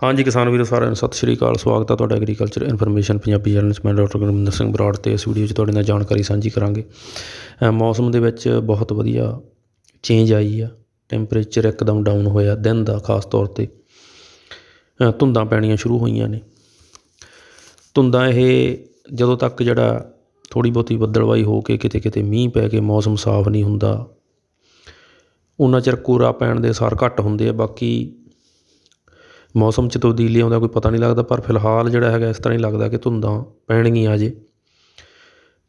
ਹਾਂਜੀ ਕਿਸਾਨ ਵੀਰੋ, ਸਾਰਿਆਂ ਨੂੰ ਸਤਿ ਸ਼੍ਰੀ ਅਕਾਲ। ਸਵਾਗਤ ਹੈ ਤੁਹਾਡਾ ਐਗਰੀਕਲਚਰ ਇਨਫੋਰਮੇਸ਼ਨ ਪੰਜਾਬੀ ਚੈਨਲ 'ਚ। ਮੈਂ ਡਾਕਟਰ ਗੁਰਮਿੰਦਰ ਸਿੰਘ ਬਰਾੜ ਤੇ ਇਸ ਵੀਡੀਓ 'ਚ ਤੁਹਾਡੇ ਨਾਲ ਜਾਣਕਾਰੀ ਸਾਂਝੀ ਕਰਾਂਗੇ। ਮੌਸਮ ਦੇ ਵਿੱਚ ਬਹੁਤ ਵਧੀਆ ਚੇਂਜ ਆਈ ਆ। ਟੈਂਪਰੇਚਰ ਇੱਕਦਮ ਡਾਊਨ ਹੋਇਆ ਦਿਨ ਦਾ ਖਾਸ ਤੌਰ ਤੇ। ਧੁੰਦਾਂ ਪੈਣੀਆਂ ਸ਼ੁਰੂ ਹੋਈਆਂ ਨੇ। ਧੁੰਦਾਂ ਇਹ ਜਦੋਂ ਤੱਕ ਜਿਹੜਾ ਥੋੜੀ ਬਹੁਤੀ ਬੱਦਲਵਾਈ ਹੋ ਕੇ ਕਿਤੇ ਕਿਤੇ ਮੀਂਹ ਪੈ ਕੇ ਮੌਸਮ ਸਾਫ਼ ਨਹੀਂ ਹੁੰਦਾ ਉਹਨਾਂ ਚਿਰ ਕੋਰਾ ਪੈਣ ਦੇ ਅਸਾਰ ਘੱਟ ਹੁੰਦੇ ਆ। ਬਾਕੀ ਮੌਸਮ 'ਚ ਤਬਦੀਲੀ ਆਉਂਦਾ, ਕੋਈ ਪਤਾ ਨਹੀਂ ਲੱਗਦਾ, ਪਰ ਫਿਲਹਾਲ ਜਿਹੜਾ ਹੈਗਾ ਇਸ ਤਰ੍ਹਾਂ ਹੀ ਲੱਗਦਾ ਕਿ ਧੁੰਦਾਂ ਪੈਣਗੀਆਂ ਅਜੇ।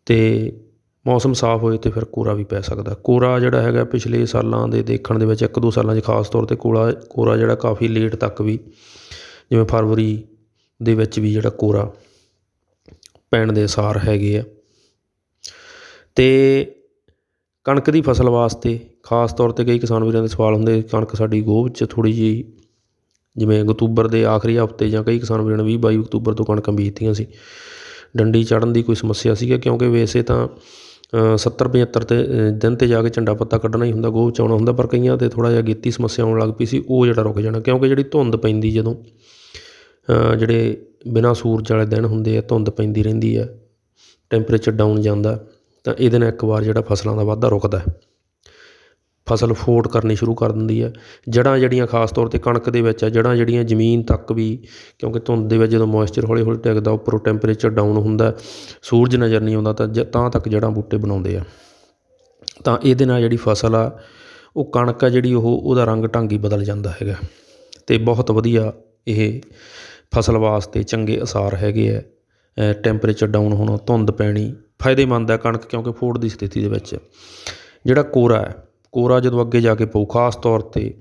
ਅਤੇ ਮੌਸਮ ਸਾਫ਼ ਹੋਏ ਤਾਂ ਫਿਰ ਕੋਰਾ ਵੀ ਪੈ ਸਕਦਾ। ਕੋਰਾ ਜਿਹੜਾ ਹੈਗਾ ਪਿਛਲੇ ਸਾਲਾਂ ਦੇ ਦੇਖਣ ਦੇ ਵਿੱਚ, ਇੱਕ ਦੋ ਸਾਲਾਂ 'ਚ ਖਾਸ ਤੌਰ ਤੇ ਕੋਲਾ ਕੋਰਾ ਜਿਹੜਾ ਕਾਫੀ ਲੇਟ ਤੱਕ ਵੀ, ਜਿਵੇਂ ਫਰਵਰੀ ਦੇ ਵਿੱਚ ਵੀ ਜਿਹੜਾ ਕੋਰਾ ਪੈਣ ਦੇ ਅਸਾਰ ਹੈਗੇ ਆ। ਤੇ ਕਣਕ ਦੀ ਫਸਲ ਵਾਸਤੇ ਖਾਸ ਤੌਰ ਤੇ ਕਈ ਕਿਸਾਨ ਵੀਰਾਂ ਦੇ ਸਵਾਲ ਹੁੰਦੇ, ਕਣਕ ਸਾਡੀ ਗੋਭ 'ਚ ਥੋੜੀ ਜਿਹੀ ਜਿਵੇਂ ਅਕਤੂਬਰ ਦੇ ਆਖਰੀ ਹਫ਼ਤੇ ਜਾਂ ਕਈ ਕਿਸਾਨ ਵੀਰਾਂ ਨੇ ਵੀਹ ਬਾਈ ਅਕਤੂਬਰ ਤੋਂ ਕਣਕਾਂ ਬੀਜਤੀਆਂ ਸੀ। ਡੰਡੀ ਚੜ੍ਹਨ ਦੀ ਕੋਈ ਸਮੱਸਿਆ ਸੀਗਾ ਕਿਉਂਕਿ ਵੈਸੇ ਤਾਂ 70 75 ਤੇ ਦਿਨ ਤੇ ਜਾ ਕੇ ਝੰਡਾ ਪੱਤਾ ਕੱਢਣਾ ਹੀ ਹੁੰਦਾ, ਗੋਹ 'ਚ ਆਉਣਾ ਹੁੰਦਾ, ਪਰ ਕਈਆਂ ਤੇ ਥੋੜ੍ਹਾ ਜਿਹਾ ਗੀਤੀ ਸਮੱਸਿਆ ਆਉਣ ਲੱਗ ਪਈ ਸੀ, ਉਹ ਜਿਹੜਾ ਰੁਕ ਜਾਣਾ, ਕਿਉਂਕਿ ਜਿਹੜੀ ਧੁੰਦ ਪੈਂਦੀ ਜਦੋਂ ਜਿਹੜੇ ਬਿਨਾਂ ਸੂਰਜ ਵਾਲੇ ਦਿਨ ਹੁੰਦੇ ਆ, ਧੁੰਦ ਪੈਂਦੀ ਰਹਿੰਦੀ ਹੈ ਟੈਂਪਰੇਚਰ ਡਾਊਨ ਜਾਂਦਾ, ਤਾਂ ਇਹਦੇ ਨਾਲ ਇੱਕ ਵਾਰ ਜਿਹੜਾ ਫਸਲਾਂ ਦਾ ਵਾਧਾ ਰੁਕਦਾ ਫਸਲ ਫੋਟ ਕਰਨੀ ਸ਼ੁਰੂ ਕਰ ਦਿੰਦੀ ਹੈ। ਜੜ੍ਹਾਂ ਜਿਹੜੀਆਂ ਖਾਸ ਤੌਰ ਤੇ ਕਣਕ ਦੇ ਵਿੱਚ ਆ, ਜੜ੍ਹਾਂ ਜਿਹੜੀਆਂ ਜ਼ਮੀਨ ਤੱਕ ਵੀ, ਕਿਉਂਕਿ ਧੁੰਦ ਦੇ ਵਿੱਚ ਜਦੋਂ ਮੋਇਸਚਰ ਹੌਲੀ ਹੌਲੀ ਟਿਕਦਾ, ਉੱਪਰੋਂ ਟੈਂਪਰੇਚਰ ਡਾਊਨ ਹੁੰਦਾ ਸੂਰਜ ਨਜ਼ਰ ਨਹੀਂ ਆਉਂਦਾ, ਤਾਂ ਜ- ਤਾਂ ਤੱਕ ਜੜ੍ਹਾਂ ਬੂਟੇ ਬਣਾਉਂਦੇ ਆ। ਤਾਂ ਇਹਦੇ ਨਾਲ ਜਿਹੜੀ ਫਸਲ ਆ, ਉਹ ਕਣਕ ਆ ਜਿਹੜੀ ਉਹ, ਉਹਦਾ ਰੰਗ ਢੰਗ ਹੀ ਬਦਲ ਜਾਂਦਾ ਹੈਗਾ। ਅਤੇ ਬਹੁਤ ਵਧੀਆ ਇਹ ਫਸਲ ਵਾਸਤੇ ਚੰਗੇ ਅਸਾਰ ਹੈਗੇ ਆ। ਟੈਂਪਰੇਚਰ ਡਾਊਨ ਹੋਣਾ, ਧੁੰਦ ਪੈਣੀ, ਫਾਇਦੇਮੰਦ ਹੈ ਕਣਕ, ਕਿਉਂਕਿ ਫੋੜ ਦੀ ਸਥਿਤੀ ਦੇ ਵਿੱਚ। ਜਿਹੜਾ ਕੋਰਾ ਹੈ ਕੋਰਾ ਜਦੋਂ ਅੱਗੇ ਜਾ ਕੇ ਪਊ, ਖਾਸ ਤੌਰ ਤੇ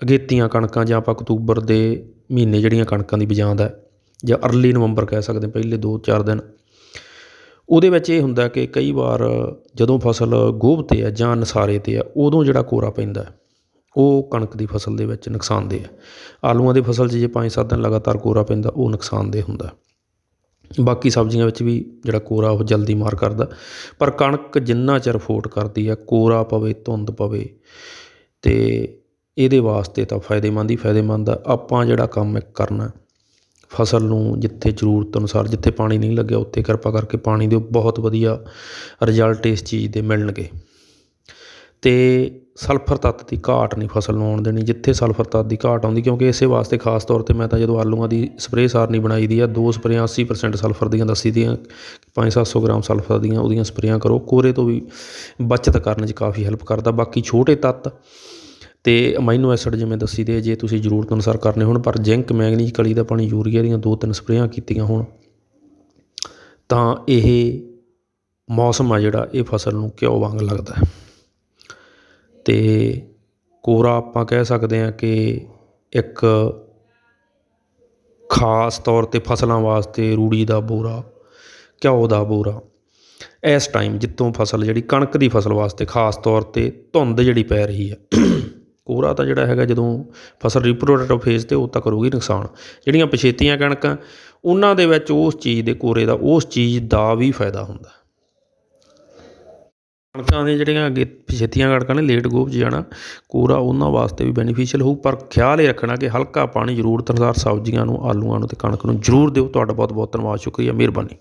ਅਗੇਤੀਆਂ ਕਣਕਾਂ ਜਾਂ ਆਪਾਂ ਅਕਤੂਬਰ ਦੇ ਮਹੀਨੇ ਜਿਹੜੀਆਂ ਕਣਕਾਂ ਦੀ ਬਜਾਂਦ ਹੈ ਜਾਂ ਅਰਲੀ ਨਵੰਬਰ ਕਹਿ ਸਕਦੇ ਪਹਿਲੇ 2-4 ਦਿਨ, ਉਹਦੇ ਵਿੱਚ ਇਹ ਹੁੰਦਾ ਕਿ ਕਈ ਵਾਰ ਜਦੋਂ ਫਸਲ ਗੋਭ ਤੇ ਹੈ ਜਾਂ ਨਸਾਰੇ ਤੇ ਹੈ, ਉਦੋਂ ਜਿਹੜਾ ਕੋਰਾ ਪੈਂਦਾ ਉਹ ਕਣਕ ਦੀ ਫਸਲ ਦੇ ਵਿੱਚ ਨੁਕਸਾਨਦੇਹ ਹੈ। ਆਲੂਆਂ ਦੀ ਫਸਲ 'ਚ ਜੇ 5-7 ਦਿਨ ਲਗਾਤਾਰ ਕੋਰਾ ਪੈਂਦਾ, ਉਹ ਨੁਕਸਾਨਦੇਹ ਹੁੰਦਾ ਬਾਕੀ ਸਬਜ਼ੀਆਂ ਵਿੱਚ ਵੀ ਜਿਹੜਾ ਕੋਰਾ ਉਹ ਜਲਦੀ ਮਾਰ ਕਰਦਾ। ਪਰ ਕਣਕ ਜਿੰਨਾ ਚਿਰ ਫੋਟ ਕਰਦੀ ਆ, ਕੋਰਾ ਪਵੇ, ਧੁੰਦ ਪਵੇ ਅਤੇ ਇਹਦੇ ਵਾਸਤੇ ਤਾਂ ਫਾਇਦੇਮੰਦ ਹੀ ਫਾਇਦੇਮੰਦ ਆ। ਆਪਾਂ ਜਿਹੜਾ ਕੰਮ ਕਰਨਾ, ਫਸਲ ਨੂੰ ਜਿੱਥੇ ਜ਼ਰੂਰਤ ਅਨੁਸਾਰ ਜਿੱਥੇ ਪਾਣੀ ਨਹੀਂ ਲੱਗਿਆ, ਉੱਥੇ ਕਿਰਪਾ ਕਰਕੇ ਪਾਣੀ ਦਿਓ, ਬਹੁਤ ਵਧੀਆ ਰਿਜ਼ਲਟ ਇਸ ਚੀਜ਼ ਦੇ ਮਿਲਣਗੇ। ਅਤੇ ਸਲਫਰ ਤੱਤ ਦੀ ਘਾਟ ਨਹੀਂ ਫਸਲ ਨੂੰ ਆਉਣ ਦੇਣੀ, ਜਿੱਥੇ ਸਲਫਰ ਤੱਤ ਦੀ ਘਾਟ ਆਉਂਦੀ, ਕਿਉਂਕਿ ਇਸੇ ਵਾਸਤੇ ਖਾਸ ਤੌਰ ਤੇ ਮੈਂ ਤਾਂ ਜਦੋਂ ਆਲੂਆਂ ਦੀ ਸਪਰੇਅ ਸਾਰਨੀ ਬਣਾਈ ਦੀ ਆ, ਦੋ ਸਪਰੇਆਂ 80% ਸਲਫਰ ਦੀਆਂ, ਦੱਸੀ ਦੀਆਂ 5-700 ਗ੍ਰਾਮ ਸਲਫਰ ਦੀਆਂ, ਉਹਦੀਆਂ ਸਪਰੇਆਂ ਕਰੋ। ਕੋਰੇ ਤੋਂ ਵੀ ਬਚਤ ਕਰਨ 'ਚ ਕਾਫੀ ਹੈਲਪ ਕਰਦਾ। ਬਾਕੀ ਛੋਟੇ ਤੱਤ ਤੇ ਅਮਾਈਨੋ ਐਸਿਡ ਜਿਵੇਂ ਦੱਸੀ ਦੇ ਜੇ ਤੁਸੀਂ ਜ਼ਰੂਰਤ ਅਨੁਸਾਰ ਕਰਨੇ ਹੋਣ, ਪਰ ਜ਼ਿੰਕ ਮੈਂਗਨੀਜ਼ ਕਲੀ ਦਾ ਪਾਣੀ ਯੂਰੀਆ ਦੀਆਂ ਦੋ ਤਿੰਨ ਸਪਰੇਆਂ ਕੀਤੀਆਂ ਹੋਣ, ਤਾਂ ਇਹ ਮੌਸਮ ਆ ਜਿਹੜਾ, ਇਹ ਫਸਲ ਨੂੰ ਘਿਓ ਵਾਂਗ ਲੱਗਦਾ ਹੈ। ਅਤੇ ਕੋਰਾ ਆਪਾਂ ਕਹਿ ਸਕਦੇ ਹਾਂ ਕਿ ਇੱਕ ਖਾਸ ਤੌਰ ਤੇ ਫਸਲਾਂ ਵਾਸਤੇ ਰੂੜੀ ਦਾ ਬੋਰਾ, ਘਿਓ ਦਾ ਬੋਰਾ। ਇਸ ਟਾਈਮ ਜਿੱਤੋਂ ਫਸਲ ਜਿਹੜੀ ਕਣਕ ਦੀ ਫਸਲ ਵਾਸਤੇ ਖਾਸ ਤੌਰ ਤੇ ਧੁੰਦ ਜਿਹੜੀ ਪੈ ਰਹੀ ਹੈ। ਕੋਹਰਾ ਤਾਂ ਜਿਹੜਾ ਹੈਗਾ ਜਦੋਂ ਫਸਲ ਰਿਪਰੋਡਕਟਿਵ ਫੇਜ਼ ਤੇ ਉਹ ਤਾਂ ਕਰੂਗੀ ਨੁਕਸਾਨ। ਜਿਹੜੀਆਂ ਪਛੇਤੀਆਂ ਕਣਕਾਂ, ਉਹਨਾਂ ਦੇ ਵਿੱਚ ਉਸ ਚੀਜ਼ ਦੇ ਕੋਰੇ ਦਾ, ਉਸ ਚੀਜ਼ ਦਾ ਵੀ ਫਾਇਦਾ ਹੁੰਦਾ। ਕਣਕਾਂ ਦੇ ਜਿਹੜੀਆਂ ਅੱਗੇ ਪਛੇਤੀਆਂ ਕਣਕਾਂ ਨੇ, ਲੇਟ ਗੋਭ 'ਚ ਜਾਣਾ, ਕੋਰਾ ਉਹਨਾਂ ਵਾਸਤੇ ਵੀ ਬੈਨੀਫਿਸ਼ਅਲ ਹੋਊ, ਪਰ ਖਿਆਲ ਇਹ ਰੱਖਣਾ ਕਿ ਹਲਕਾ ਪਾਣੀ ਜ਼ਰੂਰਤ ਅਨੁਸਾਰ ਸਬਜ਼ੀਆਂ ਨੂੰ, ਆਲੂਆਂ ਨੂੰ ਅਤੇ ਕਣਕ ਨੂੰ ਜ਼ਰੂਰ ਦਿਓ। ਤੁਹਾਡਾ ਬਹੁਤ ਬਹੁਤ ਧੰਨਵਾਦ, ਸ਼ੁਕਰੀਆ, ਮਿਹਰਬਾਨੀ।